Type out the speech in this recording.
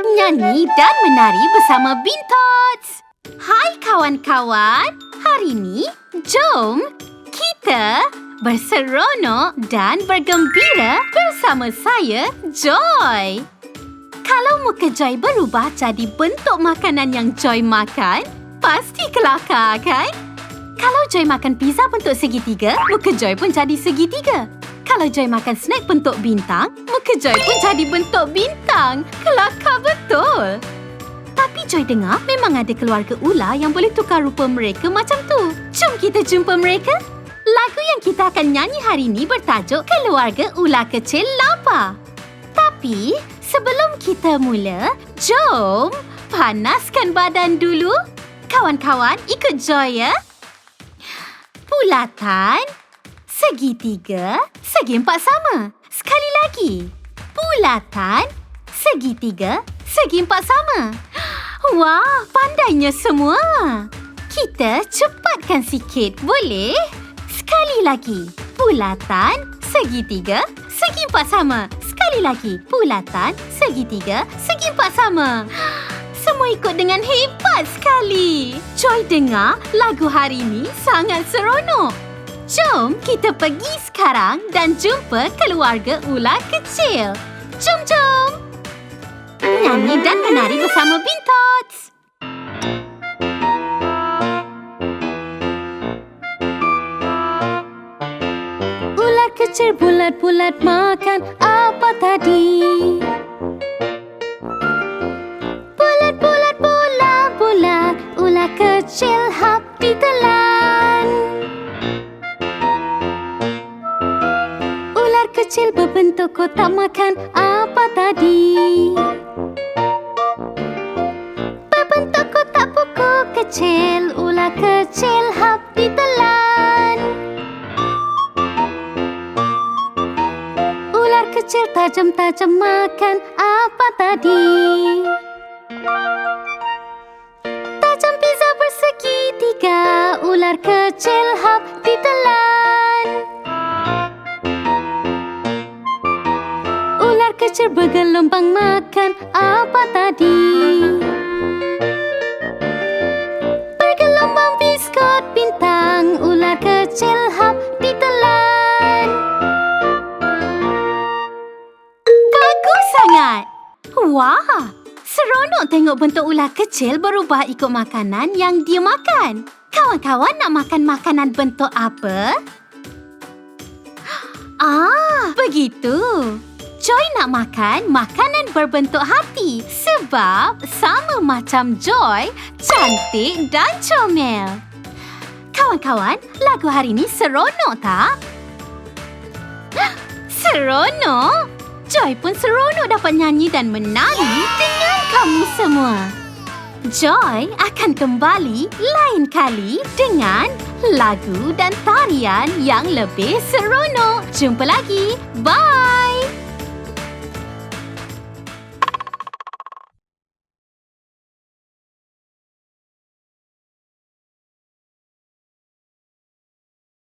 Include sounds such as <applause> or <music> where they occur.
Nyanyi dan menari bersama Bintots. Hai kawan-kawan. Hari ini, jom kita berseronok dan bergembira bersama saya, Joy. Kalau muka Joy berubah jadi bentuk makanan yang Joy makan, pasti kelakar kan? Kalau Joy makan pizza bentuk segitiga, muka Joy pun jadi segitiga. Kalau Joy makan snack bentuk bintang, Joy pun jadi bentuk bintang. Kelakar betul. Tapi Joy dengar memang ada keluarga ular yang boleh tukar rupa mereka macam tu. Jom kita jumpa mereka. Lagu yang kita akan nyanyi hari ini bertajuk Keluarga Ular Kecil Lapa. Tapi sebelum kita mula, jom panaskan badan dulu. Kawan-kawan, ikut Joy ya. Bulatan, segitiga, segi empat sama. Sekali lagi. Bulatan, segitiga, segi empat sama. Wah, pandainya semua. Kita cepatkan sikit, boleh? Sekali lagi. Bulatan, segitiga, segi empat sama. Sekali lagi. Bulatan, segitiga, segi empat sama. Semua ikut dengan hebat sekali. Joy dengar lagu hari ini sangat seronok. Jom kita pergi sekarang dan jumpa keluarga ular kecil. Jom, jom! Nyanyi dan menari bersama Bintots. Ular kecil bulat-bulat makan apa tadi? Bulat-bulat bola-bulat Ular kecil hap ditelan kecil berbentuk kotak makan apa tadi? Berbentuk kotak buku kecil Ular kecil hap ditelan Ular kecil tajam-tajam makan apa tadi? Tajam pizza bersegi tiga Ular kecil Kecil bergelombang makan apa tadi? Bergelombang biskut bintang Ular kecil hap ditelan Bagus sangat! Wah! Seronok tengok bentuk ular kecil berubah ikut makanan yang dia makan. Kawan-kawan nak makan makanan bentuk apa? Ah, begitu. Joy nak makan makanan berbentuk hati sebab sama macam Joy, cantik dan comel. Kawan-kawan, lagu hari ini seronok tak? <gasps> Seronok? Joy pun seronok dapat nyanyi dan menari dengan kamu semua. Joy akan kembali lain kali dengan lagu dan tarian yang lebih seronok. Jumpa lagi. Bye!